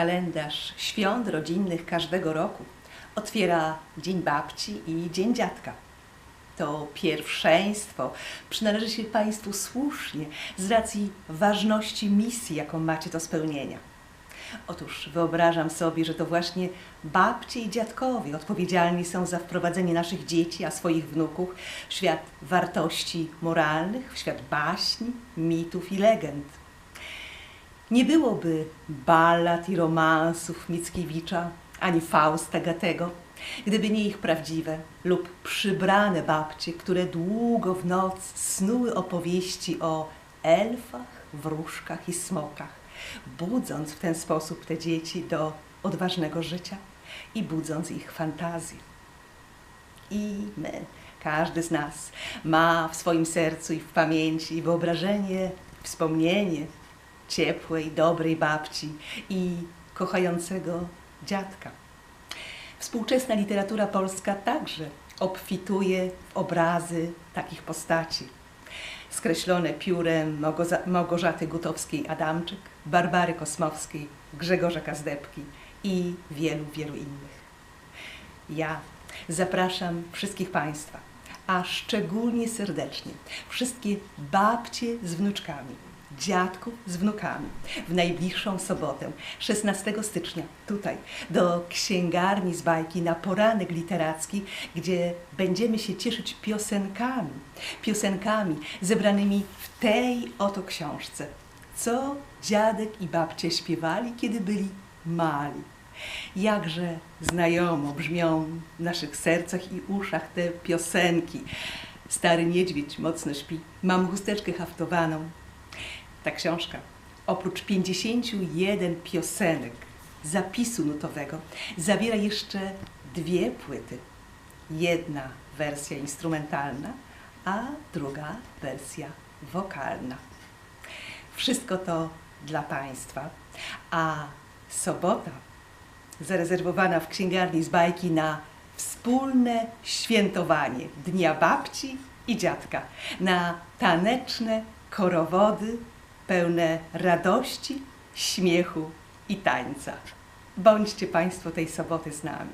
kalendarz świąt rodzinnych każdego roku otwiera Dzień Babci i Dzień Dziadka. To pierwszeństwo przynależy się Państwu słusznie z racji ważności misji, jaką macie do spełnienia. Otóż wyobrażam sobie, że to właśnie babcie i dziadkowie odpowiedzialni są za wprowadzenie naszych dzieci, a swoich wnuków w świat wartości moralnych, w świat baśni, mitów i legend. Nie byłoby ballad i romansów Mickiewicza ani Fausta Gatego, gdyby nie ich prawdziwe lub przybrane babcie, które długo w noc snuły opowieści o elfach, wróżkach i smokach, budząc w ten sposób te dzieci do odważnego życia i budząc ich fantazję. I my, każdy z nas ma w swoim sercu i w pamięci wyobrażenie, wspomnienie ciepłej, dobrej babci i kochającego dziadka. Współczesna literatura polska także obfituje w obrazy takich postaci. Skreślone piórem Małgorzaty Gutowskiej-Adamczyk, Barbary Kosmowskiej, Grzegorza Kazdebki i wielu, wielu innych. Ja zapraszam wszystkich Państwa, a szczególnie serdecznie wszystkie babcie z wnuczkami, dziadków z wnukami w najbliższą sobotę, 16 stycznia, tutaj, do księgarni z bajki na poranek literacki, gdzie będziemy się cieszyć piosenkami, piosenkami zebranymi w tej oto książce. Co dziadek i babcie śpiewali, kiedy byli mali. Jakże znajomo brzmią w naszych sercach i uszach te piosenki. Stary niedźwiedź mocno śpi, mam chusteczkę haftowaną. Ta książka, oprócz 51 piosenek zapisu nutowego, zawiera jeszcze dwie płyty. Jedna wersja instrumentalna, a druga wersja wokalna. Wszystko to dla Państwa, a sobota zarezerwowana w księgarni z bajki na wspólne świętowanie Dnia Babci i Dziadka, na taneczne korowody pełne radości, śmiechu i tańca. Bądźcie Państwo tej soboty z nami.